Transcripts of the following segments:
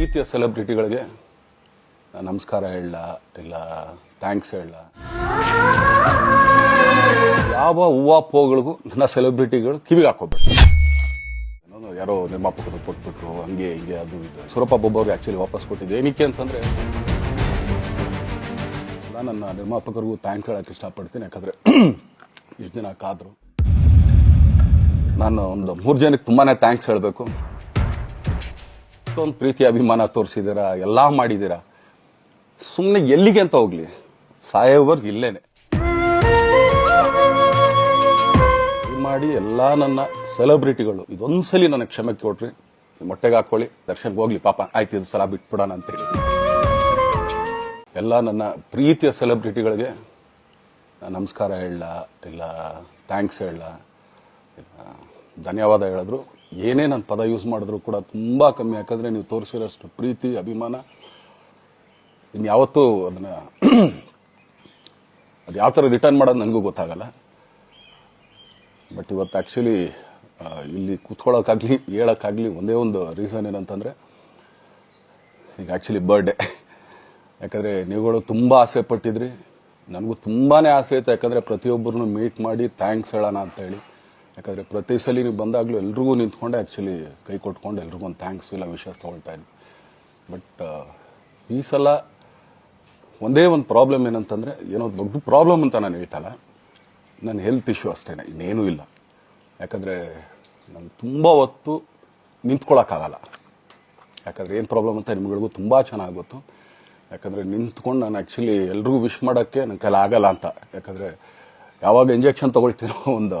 ಪ್ರೀತಿಯ ಸೆಲೆಬ್ರಿಟಿಗಳಿಗೆ ನಮಸ್ಕಾರ ಹೇಳ, ಇಲ್ಲ ಥ್ಯಾಂಕ್ಸ್ ಹೇಳ. ಯಾವ ಹೂವು ಪೋಗಳಿಗೂ ನನ್ನ ಸೆಲೆಬ್ರಿಟಿಗಳು ಕಿವಿಗೆ ಹಾಕೋಬೇಕು. ಯಾರೋ ನಿರ್ಮಾಪಕರು ಕೊಟ್ಬಿಟ್ರು, ಹಂಗೆ ಹಿಂಗೆ ಅದು ಇದು. ಸುರಪ್ಪ ಬೊಬ್ಬವ್ರಿಗೆ ಆ್ಯಕ್ಚುಲಿ ವಾಪಸ್ ಕೊಟ್ಟಿದ್ದೆ ಏನಕ್ಕೆ ಅಂತಂದರೆ, ನಾನು ನನ್ನ ನಿರ್ಮಾಪಕರಿಗೂ ಥ್ಯಾಂಕ್ಸ್ ಹೇಳೋಕ್ಕೆ ಇಷ್ಟಪಡ್ತೀನಿ. ಯಾಕಂದರೆ ಇಷ್ಟು ದಿನ ಕಾದರು ನಾನು ಒಂದು ಮೂರು ಜನಕ್ಕೆ ತುಂಬಾ ಥ್ಯಾಂಕ್ಸ್ ಹೇಳಬೇಕು. ಒಂದು ಪ್ರೀತಿ, ಅಭಿಮಾನ ತೋರಿಸಿದ್ದೀರಾ, ಎಲ್ಲ ಮಾಡಿದ್ದೀರಾ? ಸುಮ್ಮನೆ ಎಲ್ಲಿಗೆ ಅಂತ ಹೋಗ್ಲಿ. ಸಾಯೋವರ್ಗ್ ಇಲ್ಲೇನೆ. ಮಾಡಿ ಎಲ್ಲ ನನ್ನ ಸೆಲೆಬ್ರಿಟಿಗಳು, ಇದೊಂದ್ಸಲಿ ನನಗೆ ಕ್ಷಮೆ ಕೊಟ್ರಿ ಮೊಟ್ಟೆಗೆ ಹಾಕೊಳ್ಳಿ, ದರ್ಶನ್ಗೆ ಹೋಗ್ಲಿ, ಪಾಪ, ಆಯ್ತು, ಇದು ಸಲ ಬಿಟ್ಬಿಡೋಣ ಅಂತೇಳಿ ಎಲ್ಲ ನನ್ನ ಪ್ರೀತಿಯ ಸೆಲೆಬ್ರಿಟಿಗಳಿಗೆ ನಮಸ್ಕಾರ ಹೇಳ ಇಲ್ಲ ಥ್ಯಾಂಕ್ಸ್ ಹೇಳ ಧನ್ಯವಾದ ಹೇಳಿದ್ರು. ಏನೇ ನಾನು ಪದ ಯೂಸ್ ಮಾಡಿದ್ರು ಕೂಡ ತುಂಬ ಕಮ್ಮಿ. ಯಾಕಂದರೆ ನೀವು ತೋರಿಸಿರೋಷ್ಟು ಪ್ರೀತಿ, ಅಭಿಮಾನ. ಇನ್ನು ಯಾವತ್ತೂ ಅದನ್ನು ಅದು ಯಾವ ಥರ ರಿಟರ್ನ್ ಮಾಡೋದು ನನಗೂ ಗೊತ್ತಾಗಲ್ಲ. ಬಟ್ ಇವತ್ತು ಆ್ಯಕ್ಚುಲಿ ಇಲ್ಲಿ ಕೂತ್ಕೊಳ್ಳೋಕ್ಕಾಗಲಿ ಹೇಳೋಕ್ಕಾಗಲಿ ಒಂದೇ ಒಂದು ರೀಸನ್ ಏನಂತಂದರೆ, ಈಗ ಆ್ಯಕ್ಚುಲಿ ಬರ್ಡೇ ಯಾಕಂದರೆ ನೀವುಗಳು ತುಂಬ ಆಸೆ ಪಟ್ಟಿದ್ರಿ ನನಗೂ ತುಂಬಾ ಆಸೆ ಇತ್ತು. ಯಾಕಂದರೆ ಪ್ರತಿಯೊಬ್ಬರನ್ನು ಮೀಟ್ ಮಾಡಿ ಥ್ಯಾಂಕ್ಸ್ ಹೇಳೋಣ ಅಂತೇಳಿ. ಯಾಕಂದರೆ ಪ್ರತಿ ಸಲ ನೀವು ಬಂದಾಗಲೂ ಎಲ್ರಿಗೂ ನಿಂತ್ಕೊಂಡೆ ಆ್ಯಕ್ಚುಲಿ ಕೈ ಕೊಟ್ಕೊಂಡು, ಎಲ್ರಿಗೂ ಒಂದು ಥ್ಯಾಂಕ್ಸ್ ಇಲ್ಲ ವಿಶ್ವಾಸ ತೊಗೊಳ್ತಾ ಇದ್ವಿ ಬಟ್ ಈ ಸಲ ಒಂದೇ ಒಂದು ಪ್ರಾಬ್ಲಮ್ ಏನಂತಂದರೆ, ಏನೋ ದೊಡ್ಡ ಪ್ರಾಬ್ಲಮ್ ಅಂತ ನಾನು ಹೇಳ್ತಲ್ಲ ನನ್ನ ಹೆಲ್ತ್ ಇಶ್ಯೂ ಅಷ್ಟೇ ಇನ್ನೇನೂ ಇಲ್ಲ. ಯಾಕಂದರೆ ನಾನು ತುಂಬ ಹೊತ್ತು ನಿಂತ್ಕೊಳ್ಳೋಕ್ಕಾಗಲ್ಲ ಯಾಕಂದರೆ ಏನು ಪ್ರಾಬ್ಲಮ್ ಅಂತ ನಿಮ್ಗಳಿಗೂ ತುಂಬ ಚೆನ್ನಾಗಿ ಗೊತ್ತು. ಯಾಕಂದರೆ ನಿಂತ್ಕೊಂಡು ನಾನು ಆ್ಯಕ್ಚುಲಿ ಎಲ್ರಿಗೂ ವಿಶ್ ಮಾಡೋಕ್ಕೆ ನನ್ನ ಕೈಲಾಗಲ್ಲ ಅಂತ. ಯಾಕಂದರೆ ಯಾವಾಗ ಇಂಜೆಕ್ಷನ್ ತೊಗೊಳ್ತೀನೋ ಒಂದು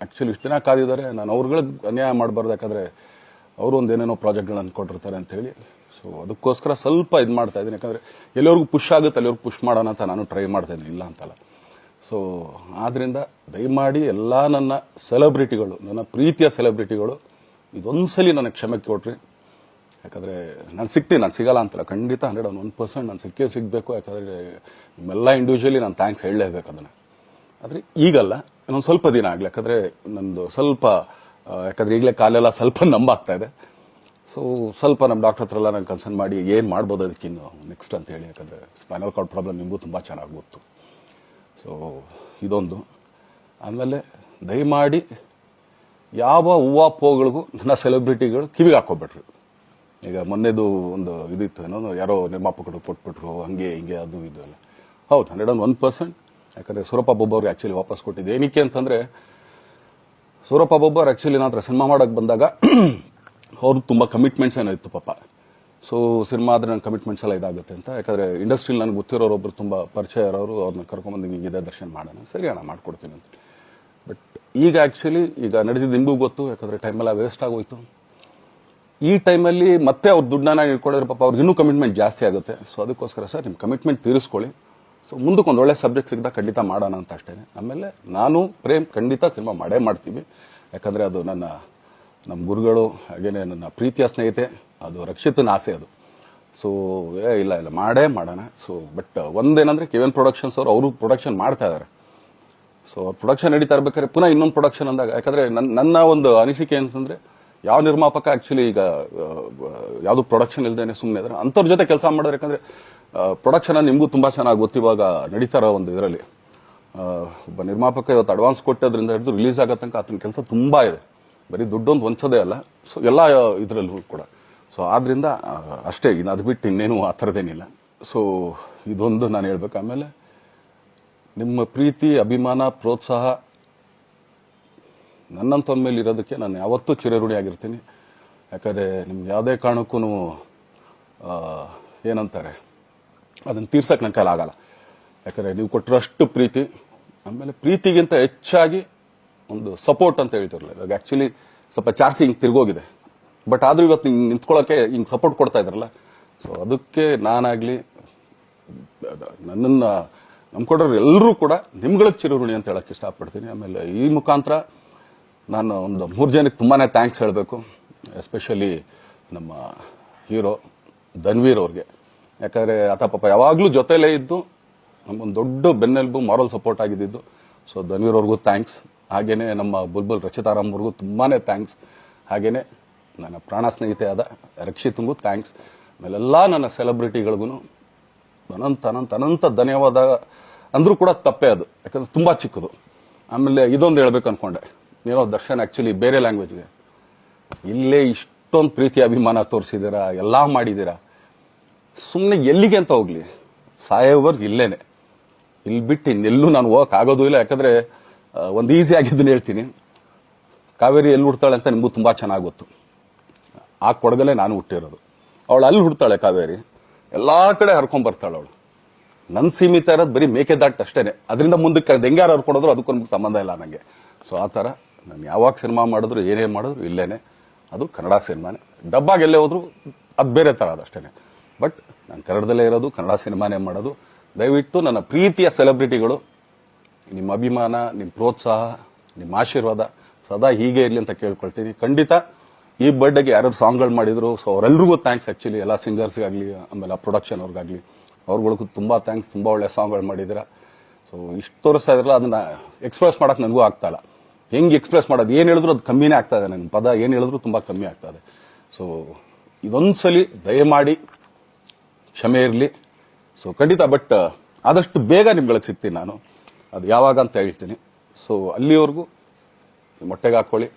ಆ್ಯಕ್ಚುಲಿ ಇಷ್ಟು ದಿನ ಕಾದಿದ್ದಾರೆ. ನಾನು ಅವ್ರುಗಳಿಗೆ ಅನ್ಯಾಯ ಮಾಡಬಾರ್ದು. ಯಾಕಂದರೆ ಅವರು ಒಂದು ಏನೇನೋ ಪ್ರಾಜೆಕ್ಟ್ಗಳನ್ನು ಕೊಟ್ಟಿರ್ತಾರೆ ಅಂಥೇಳಿ ಸೊ ಅದಕ್ಕೋಸ್ಕರ ಸ್ವಲ್ಪ ಇದು ಮಾಡ್ತಾ ಇದ್ದೀನಿ. ಯಾಕಂದರೆ ಎಲ್ಲರಿಗೂ ಪುಷ್ ಆಗುತ್ತೆ ಎಲ್ಲರಿಗೂ ಪುಷ್ ಮಾಡೋಣ ಅಂತ ನಾನು ಟ್ರೈ ಮಾಡ್ತಾ ಇದ್ದೀನಿ. ಇಲ್ಲ ಅಂತಲ್ಲ. ಸೊ ಆದ್ದರಿಂದ ದಯಮಾಡಿ ಎಲ್ಲ ನನ್ನ ಸೆಲೆಬ್ರಿಟಿಗಳು ನನ್ನ ಪ್ರೀತಿಯ ಸೆಲೆಬ್ರಿಟಿಗಳು ಇದೊಂದ್ಸಲಿ ನನಗೆ ಕ್ಷಮೆ ಕೊಟ್ರಿ. ಯಾಕಂದರೆ ನಾನು ಸಿಗ್ತೀನಿ, ನಾನು ಸಿಗಲ್ಲ ಅಂತಲ್ಲ. ಖಂಡಿತ ಹಂಡ್ರೆಡ್ ಒನ್ ಪರ್ಸೆಂಟ್ ನಾನು ಸಿಕ್ಕೇ ಸಿಗಬೇಕು. ಯಾಕಂದರೆ ನಿಮ್ಮೆಲ್ಲ ಇಂಡಿವಿಜುವಲಿ ನಾನು ಥ್ಯಾಂಕ್ಸ್ ಹೇಳಲೇಬೇಕು ಅದನ್ನು. ಆದರೆ ಈಗಲ್ಲ ಇನ್ನೊಂದು ಸ್ವಲ್ಪ ದಿನ ಆಗಲಿ, ಯಾಕಂದರೆ ನಂದು ಸ್ವಲ್ಪ ಯಾಕಂದರೆ ಈಗಲೇ ಕಾಲೆಲ್ಲ ಸ್ವಲ್ಪ ನಂಬಾಗ್ತಾ ಇದೆ. ಸೊ ಸ್ವಲ್ಪ ನಮ್ಮ ಡಾಕ್ಟರ್ ಹತ್ರ ಎಲ್ಲ ನಾನು ಕನ್ಸರ್ನ್ ಮಾಡಿ ಏನು ಮಾಡ್ಬೋದು ಅದಕ್ಕಿನ್ನು ನೆಕ್ಸ್ಟ್ ಅಂತ ಹೇಳಿ, ಯಾಕಂದರೆ ಸ್ಪೈನಲ್ ಕಾರ್ಡ್ ಪ್ರಾಬ್ಲಮ್ ನಿಮಗೂ ತುಂಬ ಚೆನ್ನಾಗಿ ಗೊತ್ತು. ಸೊ ಇದೊಂದು. ಆಮೇಲೆ ದಯಮಾಡಿ ಯಾವ ಹೂವು ಪೋಗಳಿಗೂ ನನ್ನ ಸೆಲೆಬ್ರಿಟಿಗಳು ಕಿವಿಗೆ ಹಾಕೋಬೇಡ್ರಿ ಈಗ ಮೊನ್ನೆದು ಒಂದು ಇದಿತ್ತು, ಏನೋ, ಯಾರೋ ನಿರ್ಮಾಪಕರು ಕೊಟ್ಬಿಟ್ರು, ಹಂಗೆ, ಹಿಂಗೆ, ಅದು, ಇದು ಎಲ್ಲ. ಹೌದು ಹಂಡ್ರೆಡ್ ಆ್ಯಂಡ್ ಒನ್ ಪರ್ಸೆಂಟ್ ಯಾಕಂದರೆ ಸೂರಪ್ಪ ಬೊಬ್ಬವ್ರಿಗೆ ಆ್ಯಕ್ಚುಲಿ ವಾಪಸ್ ಕೊಟ್ಟಿದ್ದೆ. ಏನಕ್ಕೆ ಅಂತಂದರೆ, ಸೂರಪ್ಪ ಬೊಬ್ಬರ್ ಆ್ಯಕ್ಚುಲಿ ನಾನು ಸಿನಿಮಾ ಮಾಡೋಕ್ಕೆ ಬಂದಾಗ ಅವ್ರದ್ದು ತುಂಬ ಕಮಿಟ್ಮೆಂಟ್ಸ್ ಏನೋ ಇತ್ತು ಪಾಪ. ಸೊ ಸಿನಿಮಾ ಆದರೆ ನನ್ನ ಕಮಿಟ್ಮೆಂಟ್ಸ್ ಎಲ್ಲ ಇದಾಗುತ್ತೆ ಅಂತ. ಯಾಕಂದರೆ ಇಂಡಸ್ಟ್ರಿಲಿ ನನಗೆ ಗೊತ್ತಿರೋರು ಒಬ್ರು ತುಂಬ ಪರಿಚಯ ಇರೋರು ಅವ್ರನ್ನ ಕರ್ಕೊಂಬಂದು ಇದೇ ದರ್ಶನ ಮಾಡೋಣ, ಸರಿ ಅಣ್ಣ ಮಾಡ್ಕೊಡ್ತೀನಿ ಅಂತ. ಬಟ್ ಈಗ ಆ್ಯಕ್ಚುಲಿ ಈಗ ನಡೆದಿದ್ದು ನಿಮಗೂ ಗೊತ್ತು, ಯಾಕಂದರೆ ಟೈಮೆಲ್ಲ ವೇಸ್ಟ್ ಆಗೋಯ್ತು. ಈ ಟೈಮಲ್ಲಿ ಮತ್ತೆ ಅವ್ರ ದುಡ್ಡನ್ನ ಇಟ್ಕೊಳ್ಳೋದ್ರೆ ಪಾಪ ಅವ್ರಿಗೆ ಇನ್ನೂ ಕಮಿಟ್ಮೆಂಟ್ ಜಾಸ್ತಿ ಆಗುತ್ತೆ. ಸೊ ಅದಕ್ಕೋಸ್ಕರ ಸರ್ ನಿಮ್ಮ ಕಮಿಟ್ಮೆಂಟ್ ತೀರಿಸ್ಕೊಳ್ಳಿ. ಸೊ ಮುಂದಕ್ಕೆ ಒಂದು ಒಳ್ಳೆ ಸಬ್ಜೆಕ್ಟ್ ಸಿಗ್ತಾ ಖಂಡಿತ ಮಾಡೋಣ ಅಂತ ಅಷ್ಟೇ ಆಮೇಲೆ ನಾನು ಪ್ರೇಮ್ ಖಂಡಿತ ಸಿನಿಮಾ ಮಾಡೇ ಮಾಡ್ತೀವಿ. ಯಾಕಂದರೆ ಅದು ನನ್ನ, ನಮ್ಮ ಗುರುಗಳು, ಹಾಗೇನೆ ನನ್ನ ಪ್ರೀತಿಯ ಸ್ನೇಹಿತೆ, ಅದು ರಕ್ಷಿತನ ಆಸೆ ಅದು. ಸೊ ಏ, ಇಲ್ಲ ಇಲ್ಲ, ಮಾಡೇ ಮಾಡೋಣ. ಸೊ ಬಟ್ ಒಂದೇನಂದ್ರೆ ಕೆ ಎನ್ ಪ್ರೊಡಕ್ಷನ್ಸ್ ಅವರು ಅವರು ಪ್ರೊಡಕ್ಷನ್ ಮಾಡ್ತಾ ಇದ್ದಾರೆ ಸೊ ಪ್ರೊಡಕ್ಷನ್ ನಡೀತಾ ಇರ್ಬೇಕಾದ್ರೆ ಪುನಃ ಇನ್ನೊಂದು ಪ್ರೊಡಕ್ಷನ್ ಅಂದಾಗ, ಯಾಕಂದರೆ ನನ್ನ ನನ್ನ ಒಂದು ಅನಿಸಿಕೆ ಅಂತಂದರೆ ಯಾವ ನಿರ್ಮಾಪಕ ಆ್ಯಕ್ಚುಲಿ ಈಗ ಯಾವುದು ಪ್ರೊಡಕ್ಷನ್ ಇಲ್ಲದೇ ಸುಮ್ಮನೆ ಇದ್ದಾರೆ ಅಂಥವ್ರ ಜೊತೆ ಕೆಲಸ ಮಾಡೋದು ಯಾಕಂದ್ರೆ ಪ್ರೊಡಕ್ಷನ್ ನಿಮಗೂ ತುಂಬಾ ಚೆನ್ನಾಗಿ ಗೊತ್ತಿವಾಗ ನಡೀತಾ ಒಂದು ಇದರಲ್ಲಿ. ಒಬ್ಬ ನಿರ್ಮಾಪಕ ಇವತ್ತು ಅಡ್ವಾನ್ಸ್ ಕೊಟ್ಟೋದ್ರಿಂದ ಹಿಡಿದು ರಿಲೀಸ್ ಆಗೋ ತನಕ ಆತನ ಕೆಲಸ ತುಂಬಾ ಇದೆ. ಬರೀ ದುಡ್ಡೊಂದು ಒಂದ್ಸದೇ ಅಲ್ಲ, ಸೊ ಎಲ್ಲ ಇದರಲ್ಲೂ ಕೂಡ. ಸೊ ಆದ್ದರಿಂದ ಅಷ್ಟೇ ಇನ್ನು ಅದು ಬಿಟ್ಟು ಇನ್ನೇನು ಆ ಥರದ್ದೇನಿಲ್ಲ. ಸೊ ಇದೊಂದು ನಾನು ಹೇಳ್ಬೇಕು. ಆಮೇಲೆ ನಿಮ್ಮ ಪ್ರೀತಿ, ಅಭಿಮಾನ, ಪ್ರೋತ್ಸಾಹ ನನ್ನಂಥವ್ರ ಮೇಲೆ ಇರೋದಕ್ಕೆ ನಾನು ಯಾವತ್ತೂ ಚಿರಋಣಿಯಾಗಿರ್ತೀನಿ ಯಾಕಂದರೆ ನಿಮ್ಗೆ ಯಾವುದೇ ಕಾರಣಕ್ಕೂ ಏನಂತಾರೆ ಅದನ್ನು ತೀರ್ಸಕ್ಕೆ ನನ್ನ ಕೈಲಿ ಆಗಲ್ಲ. ಯಾಕಂದರೆ ನೀವು ಕೊಟ್ಟಿರೋಷ್ಟು ಪ್ರೀತಿ, ಆಮೇಲೆ ಪ್ರೀತಿಗಿಂತ ಹೆಚ್ಚಾಗಿ ಒಂದು ಸಪೋರ್ಟ್ ಅಂತ ಹೇಳ್ತಿರಲ್ಲ. ಇವಾಗ ಆ್ಯಕ್ಚುಲಿ ಸ್ವಲ್ಪ ಚಾರ್ಜ್ ಹಿಂಗೆ ತಿರುಗೋಗಿದೆ. ಬಟ್ ಆದರೂ ಇವತ್ತು ಹಿಂಗೆ ನಿಂತ್ಕೊಳ್ಳೋಕೆ ಹಿಂಗೆ ಸಪೋರ್ಟ್ ಕೊಡ್ತಾ ಇದ್ರಲ್ಲ. ಸೊ ಅದಕ್ಕೆ ನಾನಾಗಲಿ, ನನ್ನನ್ನು ನಂಬ್ಕೊಡೋರು ಎಲ್ಲರೂ ಕೂಡ ನಿಮ್ಗಳಿಗೆ ಚಿರುರುಣಿ ಅಂತ ಹೇಳಕ್ಕೆ ಇಷ್ಟಪಡ್ತೀನಿ. ಆಮೇಲೆ ಈ ಮುಖಾಂತರ ನಾನು ಒಂದು ಮೂರು ಜನಕ್ಕೆ ತುಂಬಾ ಥ್ಯಾಂಕ್ಸ್ ಹೇಳಬೇಕು. ಎಸ್ಪೆಷಲಿ ನಮ್ಮ ಹೀರೋ ಧನ್ವೀರ್ ಅವ್ರಿಗೆ. ಯಾಕಂದರೆ ಆತ ಪಾಪ ಯಾವಾಗಲೂ ಜೊತೆಲೇ ಇದ್ದು ನಮ್ಮೊಂದು ದೊಡ್ಡ ಬೆನ್ನೆಲುಬು ಮಾರಲ್ ಸಪೋರ್ಟ್ ಆಗಿದ್ದು ಸೊ ಧನ್ವೀರ್ ಅವ್ರಿಗೂ ಥ್ಯಾಂಕ್ಸ್ ಹಾಗೇನೆ ನಮ್ಮ ಬುಲ್ಬುಲ್ ರಚಿತಾರಾಮ್ ಅವ್ರಿಗೂ ತುಂಬಾ ಥ್ಯಾಂಕ್ಸ್ ಹಾಗೇನೆ ನನ್ನ ಪ್ರಾಣ ಸ್ನೇಹಿತೆ ಆದ ರಕ್ಷಿತ್ಗೂ ಥ್ಯಾಂಕ್ಸ್ ಆಮೇಲೆಲ್ಲ ನನ್ನ ಸೆಲೆಬ್ರಿಟಿಗಳಿಗೂ ಅನಂತ ಅನಂತ ಅನಂತ ಧನ್ಯವಾದ ಅಂದರೂ ಕೂಡ ತಪ್ಪೇ ಅದು. ಯಾಕಂದ್ರೆ ತುಂಬ ಚಿಕ್ಕದು. ಆಮೇಲೆ ಇದೊಂದು ಹೇಳ್ಬೇಕು ಅನ್ಕೊಂಡೆ. ಏನೋ ದರ್ಶನ್ ಆ್ಯಕ್ಚುಲಿ ಬೇರೆ ಲ್ಯಾಂಗ್ವೇಜ್ಗೆ ಇಲ್ಲೇ ಇಷ್ಟೊಂದು ಪ್ರೀತಿ, ಅಭಿಮಾನ ತೋರಿಸಿದ್ದೀರಾ? ಎಲ್ಲ ಮಾಡಿದ್ದೀರಾ? ಸುಮ್ಮನೆ ಎಲ್ಲಿಗೆ ಅಂತ ಹೋಗ್ಲಿ. ಸಾಯೋವರ್ಗ್ ಇಲ್ಲೇನೆ. ಇಲ್ಲಿ ಬಿಟ್ಟು ಇನ್ನೆಲ್ಲೂ ನಾನು ಹೋಗಕ್ಕೆ ಆಗೋದು ಇಲ್ಲ. ಯಾಕಂದ್ರೆ ಒಂದು ಈಸಿ ಆಗಿದ್ದನ್ನು ಹೇಳ್ತೀನಿ. ಕಾವೇರಿ ಎಲ್ಲಿ ಹುಡ್ತಾಳೆ ಅಂತ ನಿಮಗೂ ತುಂಬ ಚೆನ್ನಾಗಿ ಗೊತ್ತು. ಆ ಕೊಡಗಲ್ಲೇ ನಾನು ಹುಟ್ಟಿರೋದು. ಅವಳು ಅಲ್ಲಿ ಹುಡ್ತಾಳೆ ಕಾವೇರಿ. ಎಲ್ಲ ಕಡೆ ಹರ್ಕೊಂಬರ್ತಾಳೆ ಅವಳು. ನನ್ನ ಸೀಮಿತ ಇರೋದು ಬರೀ ಮೇಕೆದಾಟ್ ಅಷ್ಟೇ ಅದರಿಂದ ಮುಂದಕ್ಕೆ ಅದು ಹೆಂಗಾರು ಹರ್ಕೊಡೋದ್ರು ಅದಕ್ಕೂ ನಮ್ಗೆ ಸಂಬಂಧ ಇಲ್ಲ ನನಗೆ ಸೊ ಆ ಥರ ನಾನು ಯಾವಾಗ ಸಿನಿಮಾ ಮಾಡಿದ್ರು ಏನೇ ಮಾಡಿದ್ರು ಇಲ್ಲೇನೆ. ಅದು ಕನ್ನಡ ಸಿನಿಮಾನೇ. ಡಬ್ಬಾಗೆಲ್ಲೇ ಹೋದ್ರು, ಅದು ಬೇರೆ ಥರ ಅದು ಅಷ್ಟೇ ಬಟ್ ನಾನು ಕನ್ನಡದಲ್ಲೇ ಇರೋದು, ಕನ್ನಡ ಸಿನಿಮಾನೇ ಮಾಡೋದು. ದಯವಿಟ್ಟು ನನ್ನ ಪ್ರೀತಿಯ ಸೆಲೆಬ್ರಿಟಿಗಳು, ನಿಮ್ಮ ಅಭಿಮಾನ, ನಿಮ್ಮ ಪ್ರೋತ್ಸಾಹ, ನಿಮ್ಮ ಆಶೀರ್ವಾದ ಸದಾ ಹೀಗೆ ಇರಲಿ ಅಂತ ಕೇಳ್ಕೊಳ್ತೀನಿ. ಖಂಡಿತ, ಈ ಬರ್ಡೇಗೆ ಯಾರು ಸಾಂಗ್ಗಳು ಮಾಡಿದ್ರು ಸೊ ಅವರೆಲ್ಲರಿಗೂ ಥ್ಯಾಂಕ್ಸ್ ಆ್ಯಕ್ಚುಲಿ ಎಲ್ಲ ಸಿಂಗರ್ಸ್ಗಾಗಲಿ ಆಮೇಲೆ ಆ ಪ್ರೊಡಕ್ಷನ್ ಅವ್ರಿಗಾಗಲಿ. ಅವ್ರಗಳಿಗೂ ತುಂಬ ಥ್ಯಾಂಕ್ಸ್ ತುಂಬ ಒಳ್ಳೆಯ ಸಾಂಗ್ಗಳು ಮಾಡಿದ್ದೀರಾ. ಸೊ ಇಷ್ಟು ತೋರಿಸ್ತಾ ಇದ್ರಲ್ಲ, ಅದನ್ನು ಎಕ್ಸ್ಪ್ರೆಸ್ ಮಾಡೋಕೆ ನನಗೂ ಆಗ್ತಾಯಿಲ್ಲ ಹೆಂಗೆ ಎಕ್ಸ್ಪ್ರೆಸ್ ಮಾಡೋದು, ಏನು ಹೇಳಿದ್ರು ಅದು ಕಮ್ಮಿನೇ ಆಗ್ತಾಯಿದೆ ನನ್ನ ಪದ ಏನು ಹೇಳಿದ್ರು ತುಂಬ ಕಮ್ಮಿ ಆಗ್ತಾಯಿದೆ ಸೊ ಇದೊಂದು ಸಲ ದಯಮಾಡಿ ಕ್ಷಮೆ ಇರಲಿ. ಸೊ ಖಂಡಿತ ಬಟ್ ಆದಷ್ಟು ಬೇಗ ನಿಮ್ಗಳಿಗೆ ಸಿಗ್ತೀನಿ ನಾನು. ಅದು ಯಾವಾಗ ಅಂತ ಹೇಳ್ತೀನಿ. ಸೊ ಅಲ್ಲಿವರೆಗೂ, ಮೊಟ್ಟೆಗೆ ಹಾಕ್ಕೊಳ್ಳಿ